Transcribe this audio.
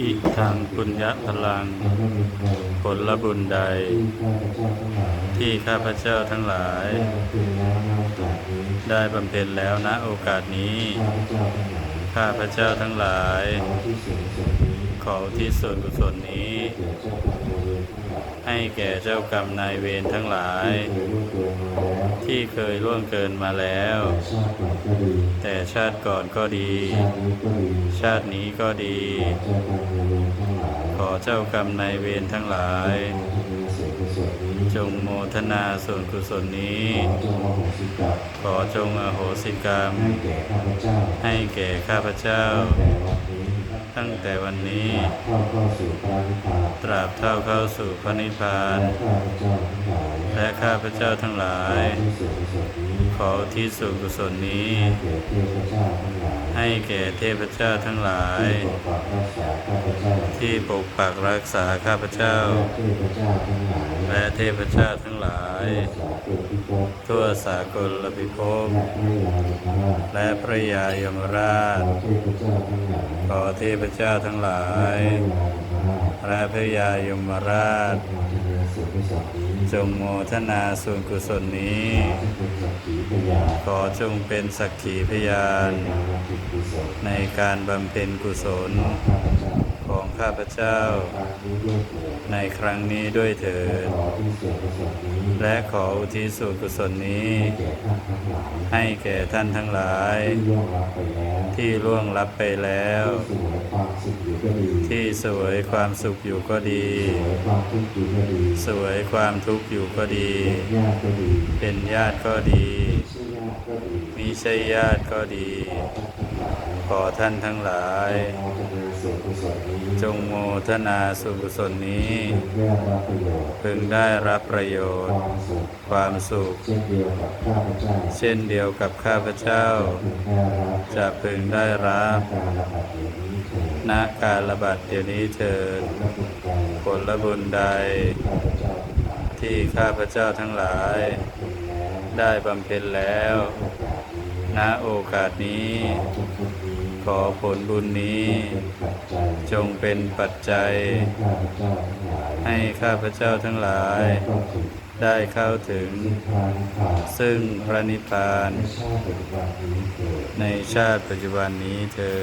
อิทังปุญญาพลัง ผลบุญใด ที่ข้าพเจ้าทั้งหลาย ได้บำเพ็ญแล้วณโอกาสนี้ ข้าพเจ้าทั้งหลาย ขอที่ส่วนกุศลนี้ ให้แก่เจ้ากรรมนายเวรทั้งหลาย ที่เคยล่วงเกินมาแล้ว แต่ชาติก่อนก็ดี ชาตินี้ก็ดี ขอเจ้ากรรมนายเวรทั้งหลาย จงโมทนาส่วนกุศลนี้ ขอจงอโหสิกรรม ให้แก่ข้าพเจ้า ตั้งแต่วันนี้ ตราบเท่าเข้าสู่พระนิพพาน และข้าพเจ้าทั้งหลาย ขอที่ส่วนกุศลนี้ ให้แก่เทพเจ้าทั้งหลาย ที่ปกปักรักษาข้าพเจ้า และเทพเจ้าทั้งหลาย ทั่วสากลพิภพและพระยายมราช ขอเทพพเจ้าทั้งหลาย พระพยายมราช จงโมทนาส่วนกุศลนี้ ขอจงเป็นสักขีพยาน ในการบำเพ็ญกุศล ของข้าพเจ้า ในครั้งนี้ด้วยเถิด และขออุทิศส่วนกุศลนี้ ให้แก่ท่านทั้งหลาย ที่ล่วงลับไปแล้ว ที่สวยความสุขอยู่ก็ดี สวยความทุกข์อยู่ก็ดี เป็นญาติก็ดี มีใช่ญาติก็ดี ขอท่านทั้งหลาย จงโมทนาสุกุศลนี้ พึงได้รับประโยชน์ ความสุข เช่นเดียวกับข้าพเจ้า จะพึงได้รับณการระบาดเดี๋ยวนี้เถิดผลบุญใด ที่ข้าพเจ้าทั้งหลาย ได้บำเพ็ญแล้ว ณโอกาสนี้ ขอผลบุญนี้ จงเป็นปัจจัย ให้ข้าพเจ้าทั้งหลาย ได้เข้าถึง ซึ่งพระนิพพาน ในชาติปัจจุบันนี้เธอ